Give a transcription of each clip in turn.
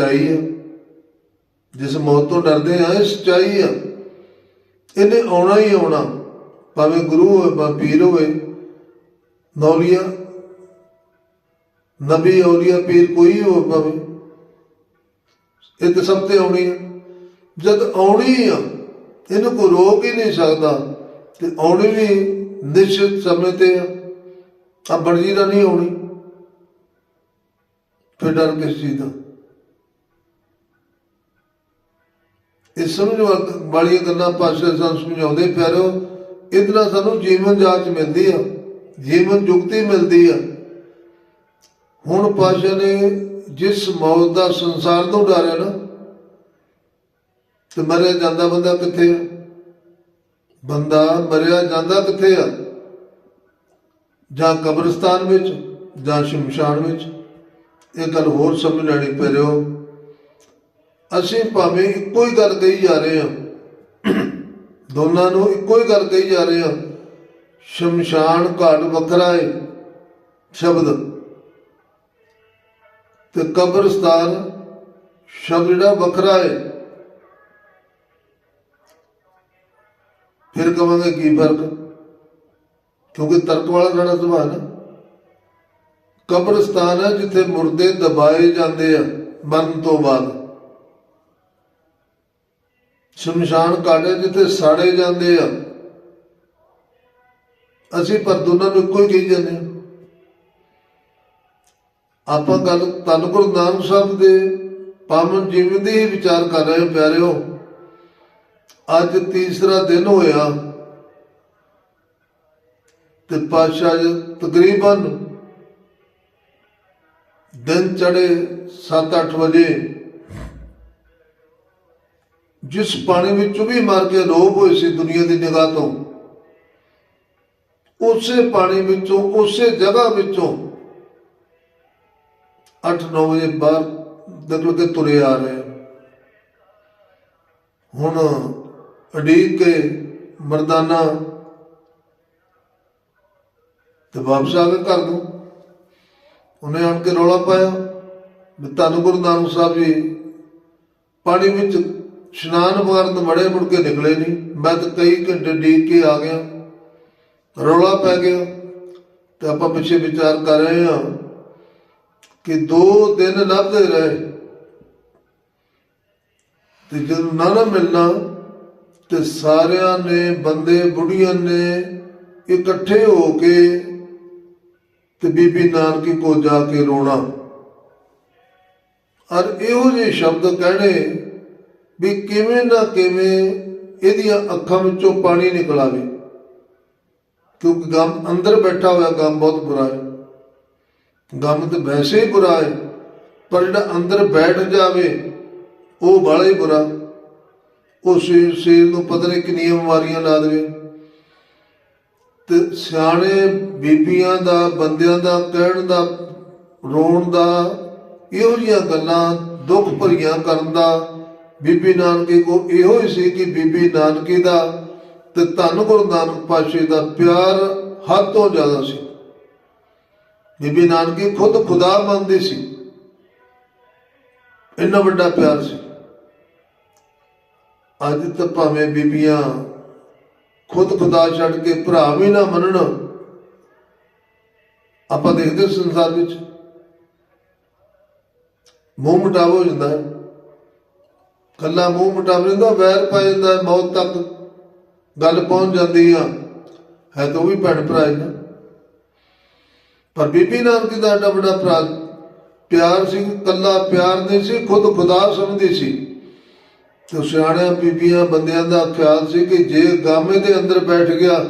ਸਚਾਈ ਆ। ਜਿਸ ਮੌਤ ਤੋਂ ਡਰਦੇ ਆ, ਇਹ ਸਚਾਈ ਆ। ਇਹਨੇ ਆਉਣਾ ਹੀ ਆਉਣਾ। ਭਾਵੇਂ ਗੁਰੂ ਹੋਵੇ, ਭਾਵੇਂ ਪੀਰ ਹੋਵੇ। ਨੌਲੀਆ ਨਬੀ ਔਲੀਆ, ਪੀਰ ਕੋਈ ਹੋਵੇ ਭਾਵੇਂ। ਇਹ ਤੇ ਸਭ ਤੇ ਆਉਣੀ ਆ। ਜਦ ਆਉਣੀ ਆ, ਇਹਨੂੰ ਕੋਈ ਰੋਕ ਹੀ ਨਹੀਂ ਸਕਦਾ। ਤੇ ਆਉਣੀ ਵੀ ਨਿਸ਼ਚਿਤ ਸਮੇਂ ਤੇ ਆ। ਆ ਬੜਜੀ ਦਾ ਨਹੀਂ ਆਉਣੀ। ਫਿਰ ਡਰ ਕਿਸ ਚੀਜ਼ ਦਾ? ਇਸ ਸਮਝ ਵਾਲੀਆਂ ਗੱਲਾਂ ਪਾਸ਼ਾ ਸਾਨੂੰ ਸਮਝਾਉਂਦੇ, ਪਿਆਰੋ, ਇਹਦੇ ਨਾਲ ਸਾਨੂੰ ਜੀਵਨ ਜਾਚ ਮਿਲਦੀ ਆ, ਜੀਵਨ ਜੁਗਤੀ ਮਿਲਦੀ ਆ। ਹੁਣ ਪਾਸ਼ਾ ਨੇ ਜਿਸ ਮੌਤ ਦਾ ਸੰਸਾਰ ਤੋਂ ਡਰਿਆ ਨਾ, ਤੇ ਮਰਿਆ ਜਾਂਦਾ ਬੰਦਾ ਕਿੱਥੇ ਆ? ਬੰਦਾ ਮਰਿਆ ਜਾਂਦਾ ਕਿੱਥੇ ਆ? ਜਾਂ ਕਬਰਸਤਾਨ ਵਿੱਚ, ਜਾਂ ਸ਼ਮਸ਼ਾਨ ਵਿੱਚ। ਇਹ ਗੱਲ ਹੋਰ ਸਮਝ ਲੈਣੀ ਪੈ ਰਿਓ ਅਸੀਂ ਭਾਵੇਂ ਇੱਕੋ ਹੀ ਗੱਲ ਕਹੀ ਜਾ ਰਹੇ ਹਾਂ। ਦੋਨਾਂ ਨੂੰ ਇੱਕੋ ਹੀ ਗੱਲ ਕਹੀ ਜਾ ਰਹੇ ਹਾਂ। ਸ਼ਮਸ਼ਾਨ ਘਾਟ ਵੱਖਰਾ ਹੈ, ਸ਼ਬਦ। ਤੇ ਕਬਰਸਤਾਨ ਸ਼ਬਦ ਜਿਹੜਾ ਵੱਖਰਾ ਹੈ। ਫਿਰ ਕਵਾਂਗੇ ਕੀ ਫ਼ਰਕ? ਕਿਉਂਕਿ ਤਰਕ ਵਾਲਾ ਸਾਡਾ ਸੁਭਾਅ ਨਾ। ਕਬਰਸਤਾਨ ਹੈ ਜਿੱਥੇ ਮੁਰਦੇ ਦਬਾਏ ਜਾਂਦੇ ਆ, ਮਰਨ ਤੋਂ ਬਾਅਦ। ਸ਼ਮਸ਼ਾਨ ਘਾਟ ਜਿੱਥੇ ਸਾੜੇ ਜਾਂਦੇ ਆ। ਅਸੀਂ ਪਰ ਦੋਨਾਂ ਨੂੰ ਇੱਕੋ ਹੀ ਕਹੀ ਜਾਂਦੇ ਆ। ਆਪਾਂ ਗੱਲ ਧੰਨ ਗੁਰੂ ਨਾਨਕ ਸਾਹਿਬ ਦੇ ਪਾਵਨ ਜੀਵਨ ਦੀ ਹੀ ਵਿਚਾਰ ਕਰ ਰਹੇ ਹਾਂ, ਪਿਆਰਿਓ। ਅੱਜ ਤੀਸਰਾ ਦਿਨ ਹੋਇਆ ਤੇ ਪਾਤਸ਼ਾਹ ਜੀ ਤਕਰੀਬਨ ਦਿਨ ਚੜੇ 7-8 ਵਜੇ ਜਿਸ ਪਾਣੀ ਵਿੱਚ ਵੀ ਮਾਰ ਕੇ ਲੋਭ ਹੋਏ ਸੀ ਦੁਨੀਆ ਦੀ ਨਿਗਾਹ ਤੋਂ, ਉਸੇ ਪਾਣੀ ਵਿੱਚੋਂ, ਉਸੇ ਜਗ੍ਹਾ ਵਿੱਚੋਂ 8-9 ਵਜੇ ਬਾਹਰ ਨਿਕਲ ਕੇ ਤੁਰੇ ਆ ਰਹੇ ਹੁਣ ਅਡੀਕ ਕੇ ਮਰਦਾਨਾ ਤੇ ਵਾਪਸ ਆ ਕੇ ਘਰ ਦੋ ਉਹਨੇ ਆਣ ਕੇ ਰੌਲਾ ਪਾਇਆ ਵੀ ਧੰਨ ਗੁਰੂ ਨਾਨਕ ਸਾਹਿਬ ਜੀ ਪਾਣੀ ਵਿੱਚ ਇਸ਼ਨਾਨ ਕਰਨ ਬੜੇ ਮੁੜ ਕੇ ਨਿਕਲੇ ਨਹੀਂ। ਮੈਂ ਤਾਂ ਕਈ ਘੰਟੇ ਡੀਕ ਕੇ ਆ ਗਿਆ। ਰੌਲਾ ਪੈ ਗਿਆ ਤੇ ਆਪਾਂ ਪਿੱਛੇ ਵਿਚਾਰ ਕਰ ਰਹੇ ਹਾਂ ਕਿ ਦੋ ਦਿਨ ਲੱਭਦੇ ਰਹੇ। ਤੇ ਜਦੋਂ ਨਾ ਨਾ ਮਿਲਣਾ ਤੇ ਸਾਰਿਆਂ ਨੇ, ਬੰਦੇ ਬੁੜੀਆਂ ਨੇ ਇਕੱਠੇ ਹੋ ਕੇ ਤੇ ਬੀਬੀ ਨਾਨਕੀ ਕੋ ਜਾ ਕੇ ਰੋਣਾ। ਔਰ ਇਹੋ ਜਿਹੇ ਸ਼ਬਦ ਕਹਿਣੇ ਵੀ ਕਿਵੇਂ ਨਾ ਕਿਵੇਂ ਇਹਦੀਆਂ ਅੱਖਾਂ ਵਿੱਚੋਂ ਪਾਣੀ ਨਿਕਲ ਆਵੇ। ਕਿਉਂਕਿ ਗਮ ਅੰਦਰ ਬੈਠਾ ਹੋਇਆ, ਗਮ ਬਹੁਤ ਬੁਰਾ ਹੈ। ਗਮ ਤਾਂ ਵੈਸੇ ਹੀ ਬੁਰਾ ਹੈ, ਪਰ ਜਿਹੜਾ ਅੰਦਰ ਬੈਠ ਜਾਵੇ, ਉਹ ਬੜਾ ਹੀ ਬੁਰਾ। ਉਹ ਸਰੀਰ ਸਰੀਰ ਨੂੰ ਪਤਾ ਨਹੀਂ ਕਿੰਨੀਆਂ ਬਿਮਾਰੀਆਂ ਲਾ ਦੇਵੇ। ਤੇ ਸਿਆਣੇ ਬੀਬੀਆਂ ਦਾ, ਬੰਦਿਆਂ ਦਾ, ਕਹਿਣ ਦਾ, ਰੋਣ ਦਾ, ਇਹੋ ਜਿਹੀਆਂ ਗੱਲਾਂ ਦੁੱਖ ਭਰੀਆਂ ਕਰਨ ਦਾ ਬੀਬੀ ਨਾਨਕੀ ਕੋ ਇਹੋ ਹੀ ਸੀ ਕਿ ਬੀਬੀ ਨਾਨਕੀ ਦਾ ਤੇ ਧੰਨ ਗੁਰੂ ਨਾਨਕ ਪਾਤਸ਼ਾਹ ਦਾ ਪਿਆਰ ਹੱਦ ਤੋਂ ਜ਼ਿਆਦਾ ਸੀ। ਬੀਬੀ ਨਾਨਕੀ ਖੁਦ ਖੁਦਾ ਮੰਨਦੀ ਸੀ। ਇੰਨਾ ਵੱਡਾ ਪਿਆਰ ਸੀ। ਅੱਜ ਤਾਂ ਭਾਵੇਂ ਬੀਬੀਆਂ ਖੁਦ ਖੁਦਾ ਛੱਡ ਕੇ ਭਰਾ ਵੀ ਨਾ ਮੰਨਣ, ਆਪਾਂ ਦੇਖਦੇ ਸੰਸਾਰ ਵਿੱਚ। ਮੂੰਹ ਮਟਾਵ ਹੋ ਜਾਂਦਾ ਹੈ। ਕੱਲਾ ਮੂੰਹ ਮਟਾਵ ਜਾਂਦਾ ਵੈਰ ਪੈ ਜਾਂਦਾ, ਮੌਤ ਤੱਕ ਗੱਲ ਪਹੁੰਚ ਜਾਂਦੀ ਆ। ਹੈ ਤਾਂ ਉਹ ਵੀ ਭੈਣ ਭਰਾ ਹੀ ਨਾ। ਪਰ ਬੀਬੀ ਨਾਨਕੀ ਦਾ ਏਡਾ ਵੱਡਾ ਭਰਾ, ਪਿਆਰ ਸੀ ਕੱਲਾ ਪਿਆਰ ਨਹੀਂ ਸੀ, ਖੁਦ ਖੁਦਾ ਸਮਝਦੀ ਸੀ। ਤੇ ਸਿਆਣਿਆਂ, ਬੀਬੀਆਂ, ਬੰਦਿਆਂ ਦਾ ਖਿਆਲ ਸੀ ਕਿ ਜੇ ਗਾਮੇ ਦੇ ਅੰਦਰ ਬੈਠ ਗਿਆ,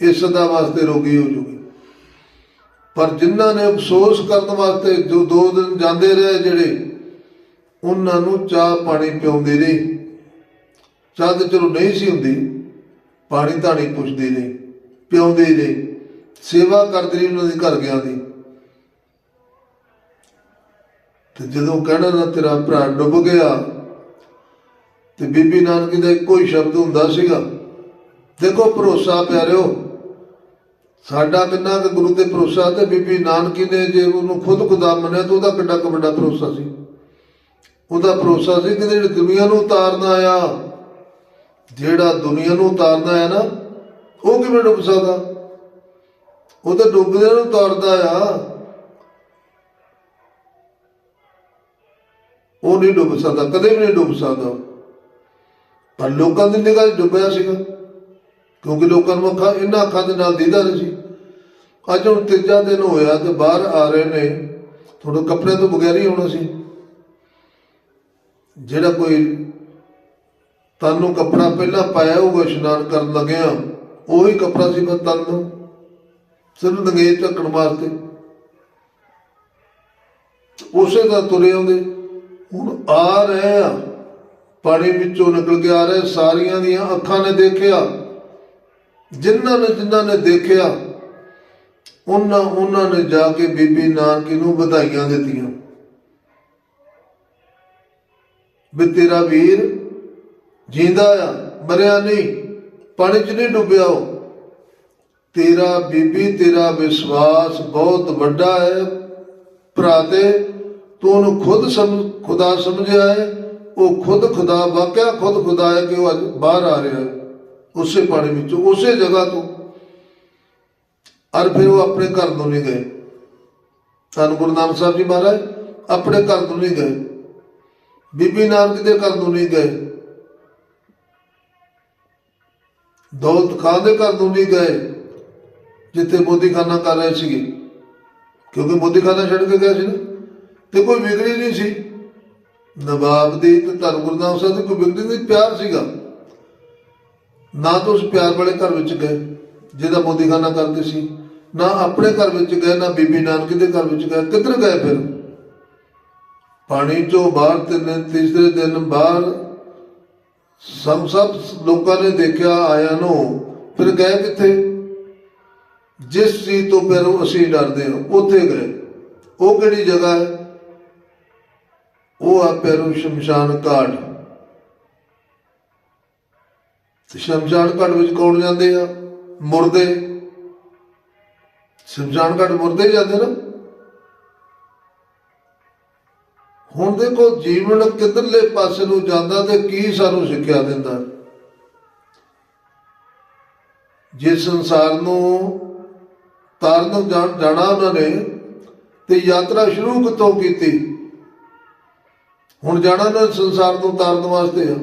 ਇਹ ਸਦਾ ਵਾਸਤੇ ਰੋਗੀ ਹੋ ਜੂਗੀ। ਪਰ ਜਿਨ੍ਹਾਂ ਨੇ ਅਫਸੋਸ ਕਰਨ ਵਾਸਤੇ ਜੋ ਦੋ ਦਿਨ ਜਾਂਦੇ ਰਹੇ ਜਿਹੜੇ ਉਹਨਾਂ ਨੂੰ ਚਾਹ ਪਾਣੀ ਪਿਉਂਦੇ ਨਹੀਂ ਚਾਹ ਤੇ ਚਲੋ ਨਹੀਂ ਸੀ ਹੁੰਦੀ, ਪਾਣੀ ਧਾਣੀ ਪੁੱਛਦੇ ਨੇ, ਪਿਉਂਦੇ ਨੇ, ਸੇਵਾ ਕਰਦੇ ਨੇ ਉਹਨਾਂ ਦੇ ਘਰ ਗਿਆ ਦੀ। ਤੇ ਜਦੋਂ ਕਹਿਣਾ ਨਾ ਤੇਰਾ ਭਰਾ ਡੁੱਬ ਗਿਆ, ਤੇ ਬੀਬੀ ਨਾਨਕੀ ਦਾ ਇੱਕੋ ਹੀ ਸ਼ਬਦ ਹੁੰਦਾ ਸੀਗਾ, ਦੇਖੋ ਭਰੋਸਾ ਪਿਆਰਿਓ, ਸਾਡਾ ਕਿੰਨਾ ਕੁ ਗੁਰੂ ਤੇ ਭਰੋਸਾ ਤੇ ਬੀਬੀ ਨਾਨਕੀ ਨੇ ਜੇ ਉਹਨੂੰ ਖੁਦ ਖੁਦਾ ਮੰਨਿਆ ਤਾਂ ਉਹਦਾ ਕਿੰਨਾ ਕੁ ਵੱਡਾ ਭਰੋਸਾ ਸੀ। ਉਹਦਾ ਭਰੋਸਾ ਸੀ ਕਿ ਜਿਹੜੀ ਦੁਨੀਆ ਨੂੰ ਉਤਾਰਨਾ ਆ, ਜਿਹੜਾ ਦੁਨੀਆ ਨੂੰ ਉਤਾਰਨਾ ਆ ਨਾ, ਉਹ ਕਿਵੇਂ ਡੁੱਬ ਸਕਦਾ? ਉਹ ਤਾਂ ਡੁੱਬਦਿਆਂ ਨੂੰ ਉਤਾਰਦਾ ਆ। ਉਹ ਨਹੀਂ ਡੁੱਬ ਸਕਦਾ, ਕਦੇ ਵੀ ਨਹੀਂ ਡੁੱਬ ਸਕਦਾ। ਪਰ ਲੋਕਾਂ ਦੀ ਨਿਗਾਹ ਡੁੱਬਿਆ ਸੀਗਾ, ਕਿਉਂਕਿ ਲੋਕਾਂ ਨੂੰ ਅੱਖਾਂ, ਇਹਨਾਂ ਅੱਖਾਂ ਦੇ ਨਾਲ ਦੀਦਾ ਨਹੀਂ ਸੀ। ਅੱਜ ਹੁਣ ਤੀਜਾ ਦਿਨ ਹੋਇਆ ਤੇ ਬਾਹਰ ਆ ਰਹੇ ਨੇ ਥੋੜਾ ਕੱਪੜੇ ਤੋਂ ਬਗੈਰ ਹੀ ਹੋਣਾ ਸੀ। ਜਿਹੜਾ ਕੋਈ ਤਨ ਨੂੰ ਕੱਪੜਾ ਪਹਿਲਾਂ ਪਾਇਆ ਹੋਊਗਾ, ਇਸ਼ਨਾਨ ਕਰਨ ਲੱਗਿਆ, ਉਹੀ ਕੱਪੜਾ ਸੀ ਬਸ ਤਨ ਨੂੰ ਸਿਰਫ ਨਗੇ ਢੱਕਣ ਵਾਸਤੇ। ਉਸੇ ਦਾ ਤੁਰੇ ਆਉਂਦੇ। ਹੁਣ ਆ ਰਹੇ ਆ। ਪਾਣੀ ਵਿੱਚੋਂ ਨਿਕਲ ਕੇ ਆ ਰਹੇ, ਸਾਰੀਆਂ ਦੀਆਂ ਅੱਖਾਂ ਨੇ ਦੇਖਿਆ। ਜਿਨ੍ਹਾਂ ਨੇ ਜਿਨ੍ਹਾਂ ਨੇ ਦੇਖਿਆ, ਉਹਨਾਂ ਉਹਨਾਂ ਨੇ ਜਾ ਕੇ ਬੀਬੀ ਨਾਨਕੀ ਨੂੰ ਵਧਾਈਆਂ ਦਿੱਤੀਆਂ। ਵੀ ਤੇਰਾ ਵੀਰ ਜਿੰਦਾ ਆ, ਮਰਿਆ ਨਹੀਂ, ਪਾਣੀ 'ਚ ਨਹੀਂ ਡੁੱਬਿਆ ਉਹ। ਤੇਰਾ ਬੀਬੀ, ਤੇਰਾ ਵਿਸ਼ਵਾਸ ਬਹੁਤ ਵੱਡਾ ਹੈ। ਭਰਾ ਤੇ ਤੂੰ ਉਹਨੂੰ ਖੁਦ ਸਮ ਖੁਦਾ ਸਮਝਿਆ ਹੈ। ਉਹ ਖੁਦ ਖੁਦਾ, ਵਾਕਿਆ ਖੁਦ ਖੁਦਾ ਹੈ ਕਿ ਉਹ ਅੱਜ ਬਾਹਰ ਆ ਰਿਹਾ ਹੈ, ਉਸੇ ਪਾਣੀ ਵਿੱਚੋਂ, ਉਸੇ ਜਗ੍ਹਾ ਤੋਂ। ਅਰ ਫਿਰ ਉਹ ਆਪਣੇ ਘਰ ਨੂੰ ਨਹੀਂ ਗਏ। ਧੰਨ ਗੁਰੂ ਨਾਨਕ ਸਾਹਿਬ ਜੀ ਮਹਾਰਾਜ, ਆਪਣੇ ਘਰ ਨੂੰ ਨਹੀਂ ਗਏ। ਬੀਬੀ ਨਾਨਕ ਦੇ ਘਰ ਨੂੰ ਨਹੀਂ ਗਏ। ਦੌਲਤ ਖਾਨ ਦੇ ਘਰ ਨੂੰ ਨਹੀਂ ਗਏ, ਜਿੱਥੇ ਮੋਦੀਖਾਨਾ ਕਰ ਰਹੇ ਸੀਗੇ। ਕਿਉਂਕਿ ਮੋਦੀਖਾਨਾ ਛੱਡ ਕੇ ਗਿਆ ਸੀ ਨਾ। ਤੇ ਕੋਈ ਵਿਗੜੀ ਨਹੀਂ ਸੀ। ਨਵਾਬ ਦੀ ਤੇ ਧਰਮ ਗੁਰੂ ਨਾਨਕ ਸਾਹਿਬ ਦੀ ਕੋਈ ਵਿਗੜੀ ਨਹੀਂ, ਪਿਆਰ ਸੀਗਾ। ਨਾ ਤਾਂ ਉਸ ਪਿਆਰ ਵਾਲੇ ਘਰ ਵਿੱਚ ਗਏ, ਜਿਹਦਾ ਮੋਦੀਖਾਨਾ ਕਰਦੇ ਸੀ। ਨਾ ਆਪਣੇ ਘਰ ਵਿੱਚ ਗਏ, ਨਾ ਬੀਬੀ ਨਾਨਕੀ ਦੇ ਘਰ ਵਿੱਚ ਗਏ। ਕਿੱਧਰ ਗਏ ਫਿਰ? ਪਾਣੀ ਚੋਂ ਬਾਹਰ ਤਿੰਨ ਤੀਸਰੇ ਦਿਨ ਬਾਹਰ ਸਭ ਸਭ ਲੋਕਾਂ ਨੇ ਦੇਖਿਆ, ਆਇਆ ਨੂੰ। ਫਿਰ ਗਏ ਕਿੱਥੇ? ਜਿਸ ਚੀਜ਼ ਤੋਂ ਫਿਰ ਅਸੀਂ ਡਰਦੇ ਹਾਂ, ਉੱਥੇ ਗਏ। ਉਹ ਕਿਹੜੀ ਜਗ੍ਹਾ ਹੈ? ਉਹ ਆ ਪੈਰੂ ਸ਼ਮਸ਼ਾਨ ਘਾਟ। ਤੇ ਸ਼ਮਸ਼ਾਨ ਘਾਟ ਵਿੱਚ ਕੌਣ ਜਾਂਦੇ ਆ? ਮੁਰਦੇ। ਸ਼ਮਸ਼ਾਨ ਘਾਟ ਮੁਰਦੇ ਹੀ ਜਾਂਦੇ ਨਾ? ਹੁਣ ਦੇਖੋ ਜੀਵਨ ਕਿਧਰਲੇ ਪਾਸੇ ਨੂੰ ਜਾਂਦਾ ਤੇ ਕੀ ਸਾਨੂੰ ਸਿੱਖਿਆ ਦਿੰਦਾ? ਜੇ ਸੰਸਾਰ ਨੂੰ ਤਾਰਨ ਜਾਣਾ ਉਹਨਾਂ ਨੇ ਤੇ ਯਾਤਰਾ ਸ਼ੁਰੂ ਕਿੱਥੋਂ ਕੀਤੀ? ਹੁਣ ਜਾਣਾ ਨਾ ਸੰਸਾਰ ਨੂੰ ਤਾਰਨ ਵਾਸਤੇ ਆ।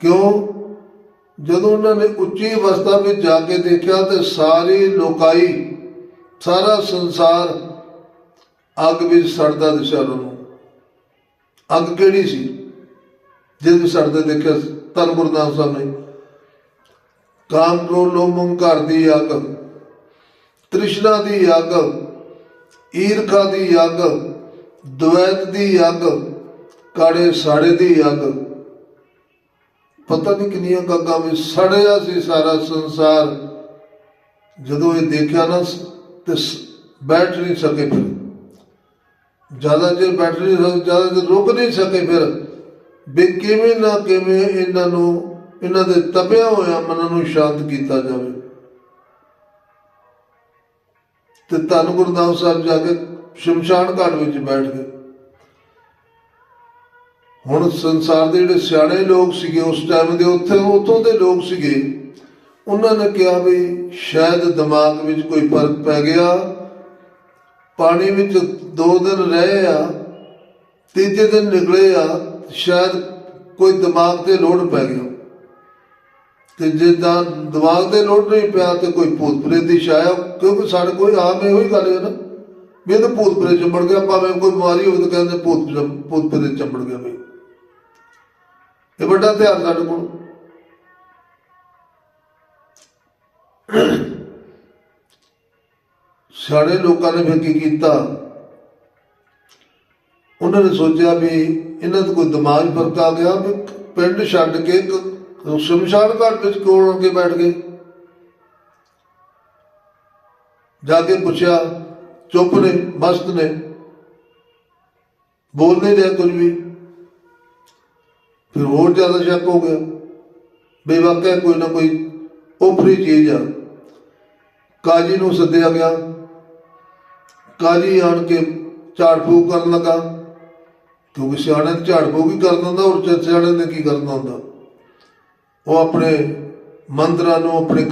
ਕਿਉਂ? ਜਦੋਂ ਉਹਨਾਂ ਨੇ ਉੱਚੀ ਅਵਸਥਾ ਵਿੱਚ ਜਾ ਕੇ ਦੇਖਿਆ ਤੇ ਸਾਰੀ ਲੋਕਾਈ, ਸਾਰਾ ਸੰਸਾਰ ਅੱਗ ਵਿੱਚ ਸੜਦਾ ਦਿਸਿਆ ਉਹਨਾਂ ਨੂੰ। ਅੱਗ ਕਿਹੜੀ ਸੀ? ਜਿਸ ਵਿੱਚ ਸੜਦੇ ਦੇਖਿਆ ਧੰਨ ਗੁਰੂ ਸਾਹਿਬ ਨੇ। ਕਾਮ ਕ੍ਰੋਧ ਲੋਭ ਮੋਹ ਦੀ ਅੱਗ। ਤ੍ਰਿਸ਼ਨਾ ਦੀ ਅੱਗ। ਈਰਖਾ ਦੀ ਅੱਗ। ਦੁਵੈਤ ਦੀ ਅੱਗ। ਕਾੜੇ ਸਾੜੇ ਦੀ ਅੱਗ। ਪਤਾ ਨਹੀਂ ਕਿੰਨੀਆਂ ਗੱਗਾਂ ਵਿੱਚ ਸੜਿਆ ਸੀ ਸਾਰਾ ਸੰਸਾਰ। ਜਦੋਂ ਇਹ ਦੇਖਿਆ ਨਾ, ਤੇ ਬੈਠ ਨਹੀਂ ਸਕੇ ਫਿਰ। ਜ਼ਿਆਦਾ ਚਿਰ ਬੈਠ ਨਹੀਂ ਸਕੇ ਜ਼ਿਆਦਾ ਚਿਰ ਰੁਕ ਨਹੀਂ ਸਕੇ ਫਿਰ, ਵੀ ਕਿਵੇਂ ਨਾ ਕਿਵੇਂ ਇਹਨਾਂ ਨੂੰ, ਇਹਨਾਂ ਦੇ ਤਪਿਆ ਹੋਇਆ ਮਨਾਂ ਨੂੰ ਸ਼ਾਂਤ ਕੀਤਾ ਜਾਵੇ। ਤੇ ਧੰਨ ਗੁਰੂ ਸਾਹਿਬ ਜਾ ਕੇ ਸ਼ਮਸ਼ਾਨ ਘਾਟ ਵਿੱਚ ਬੈਠ ਗਏ। ਹੁਣ ਸੰਸਾਰ ਦੇ ਜਿਹੜੇ ਸਿਆਣੇ ਲੋਕ ਸੀਗੇ, ਉਸ ਟਾਈਮ ਦੇ ਉੱਥੇ, ਉੱਥੋਂ ਦੇ ਲੋਕ ਸੀਗੇ, ਉਹਨਾਂ ਨੇ ਕਿਹਾ ਵੀ ਸ਼ਾਇਦ ਦਿਮਾਗ ਵਿੱਚ ਕੋਈ ਫ਼ਰਕ ਪੈ ਗਿਆ। ਪਾਣੀ ਵਿੱਚ ਦੋ ਦਿਨ ਰਹੇ ਆ, ਤੀਜੇ ਦਿਨ ਨਿਕਲੇ ਆ, ਸ਼ਾਇਦ ਕੋਈ ਦਿਮਾਗ ਤੇ ਲੋਡ ਪੈ ਗਿਆ ਤੇ ਜੇ ਤਾਂ ਦਿਮਾਗ ਤੇ ਲੋਡ ਨਹੀਂ ਪਿਆ ਤੇ ਕੋਈ ਭੂਤ ਪ੍ਰੇਤ ਦੀ ਛਾਇਆ, ਕਿਉਂਕਿ ਸਾਡੇ ਕੋਈ ਆਮ ਇਹੋ ਹੀ ਗੱਲ ਹੈ ਨਾ, ਵੀ ਇਹ ਤਾਂ ਭੂਤ ਪ੍ਰੇਤ ਚੰਬੜ ਗਿਆ, ਭਾਵੇਂ ਕੋਈ ਬਿਮਾਰੀ ਹੋਵੇ ਤਾਂ ਕਹਿੰਦੇ ਭੂਤ ਚੰਬ- ਭੂਤ ਪ੍ਰੇਤ ਚੰਬੜ ਗਿਆ ਬਈ। ਇਹ ਵੱਡਾ ਧਿਆਨ ਸਾਡੇ ਕੋਲ। ਸਾਡੇ ਲੋਕਾਂ ਨੇ ਫਿਰ ਕੀ ਕੀਤਾ? ਉਹਨਾਂ ਨੇ ਸੋਚਿਆ ਵੀ ਇਹਨਾਂ ਦਾ ਕੋਈ ਦਿਮਾਗ ਫ਼ਰਕ ਆ ਗਿਆ ਵੀ ਪਿੰਡ ਛੱਡ ਕੇ ਸ਼ਮਸ਼ਾਨ ਘਾਟ ਵਿੱਚ ਕੋਲ ਆ ਕੇ ਬੈਠ ਗਏ? ਜਾ ਕੇ ਪੁੱਛਿਆ, ਚੁੱਪ ਨੇ, ਮਸਤ ਨੇ। ਬੋਲ ਨਹੀਂ ਰਿਹਾ ਕੁਝ ਵੀ। ਫਿਰ ਹੋਰ ਜ਼ਿਆਦਾ ਸ਼ੱਕ ਹੋ ਗਿਆ। ਬੇਵਾਕਿਆ ਕੋਈ ਨਾ ਕੋਈ ਉਪਰੀ ਚੀਜ਼ ਆ। ਕਾਜੀ ਨੂੰ ਸੱਦਿਆ ਗਿਆ। ਕਾਜੀ ਆਣ ਕੇ ਝਾੜ ਫੂਕ ਕਰਨ ਲੱਗਾ। ਕਿਉਂਕਿ ਸਿਆਣੇ ਨੇ ਝਾੜ ਫੂਕ ਹੀ ਕਰਨਾ ਹੁੰਦਾ, ਔਰ ਸਿਆਣੇ ਨੇ ਕੀ ਕਰਨਾ ਹੁੰਦਾ? ਉਹ ਆਪਣੇ ਮੰਤਰਾਂ ਨੂੰ, ਆਪਣੇ